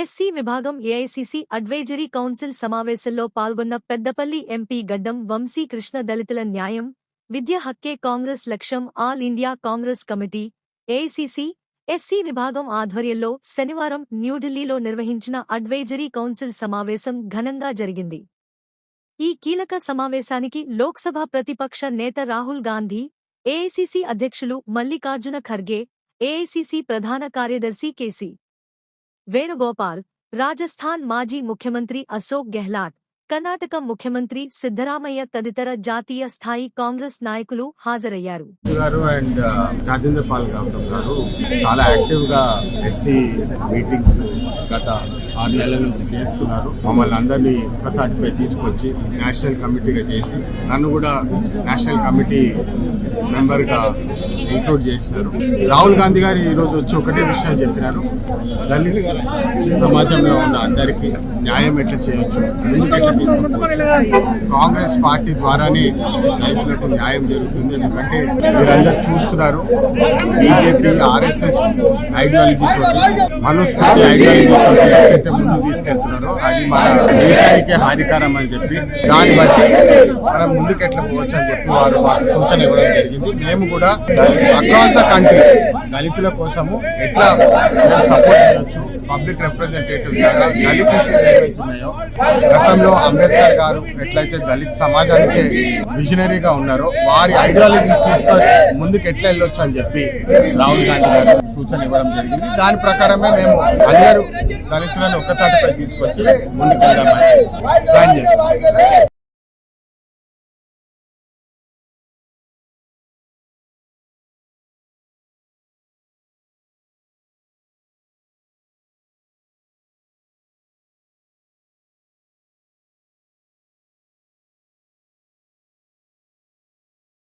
SC విభాగం AICC advisory council సమావేశంలో పాల్గొన్న పెద్దపల్లి ఎంపీ గడ్డం వంశీ కృష్ణ దళితుల న్యాయం విద్య హక్కే కాంగ్రెస్ లక్ష్యం all India Congress committee AICC SC విభాగం ఆధ్వర్యంలో శనివారం న్యూఢిల్లీలో నిర్వహించిన అడ్వైజరీ కౌన్సిల్ సమావేశం ఘనంగా జరిగింది. ఈ కీలక సమావేశానికి లోక్సభ ప్రతిపక్ష నేత రాహుల్ గాంధీ ఏఐసిసి అధ్యక్షులు మల్లికార్జున ఖర్గే ఏఐసిసి ప్రధాన కార్యదర్శి కేసీ వేణుగోపాల్ రాజస్థాన్ మాజీ ముఖ్యమంత్రి అశోక్ గెహ్లాట్ కర్ణాటక ముఖ్యమంత్రి సిద్ధరామయ్య తదితర జాతీయ స్థాయి కాంగ్రెస్ నాయకులు హాజరయ్యారు. గారు అండ్ రాజేంద్ర పాల్ గారు చాలా యాక్టివ్గా ఎస్సీ మీటింగ్స్ గత ఆరు నెలల నుంచి చేస్తున్నారు. మమ్మల్ని అందరినీ ఒక తీసుకొచ్చి నేషనల్ కమిటీగా చేసి నన్ను కూడా నేషనల్ కమిటీ మెంబర్గా ఇంక్లూడ్ చేసినారు. రాహుల్ గాంధీ గారు ఈరోజు వచ్చి ఒకటే విషయం చెప్పినారు. దళిత సమాజంలో ఉన్న అందరికీ న్యాయం ఎట్లా చేయొచ్చు? ముందుకు ఎట్లా తీసుకుంటారు కాంగ్రెస్ పార్టీ ద్వారానే దళితులకు న్యాయం జరుగుతుంది. ఎందుకంటే మీరందరూ చూస్తున్నారు BJP RSS ideology Manusmriti ideology ఎక్కడైతే ముందుకు తీసుకెళ్తున్నారో అది మన దేశానికే హానికరం అని చెప్పి దాన్ని బట్టి మనం ముందుకు ఎట్లా పోవచ్చు అని చెప్పి వారు మాకు సూచన ఇవ్వడం జరిగింది. మేము కూడా అక్రాస్ ద కంట్రీ దళితుల కోసము ఎట్లా మేము సపోర్ట్ చేయొచ్చు? పబ్లిక్ రిప్రజెంటేటివ్ దళిత ఇష్యూస్ ఏవైతున్నాయో గతంలో అంబేద్కర్ గారు ఎట్లయితే దళిత సమాజానికి విజనరీగా ఉన్నారో వారి ఐడియాలజీస్ తీసుకొని ముందుకు ఎట్లా వెళ్ళొచ్చు అని చెప్పి రాహుల్ గాంధీ గారు సూచన ఇవ్వడం జరిగింది. దాని ప్రకారమే మేము అందరూ దళితులను ఒక్కతాటిపై తీసుకొచ్చి ముందుకు వెళ్ళామని ప్లాన్ చేస్తాం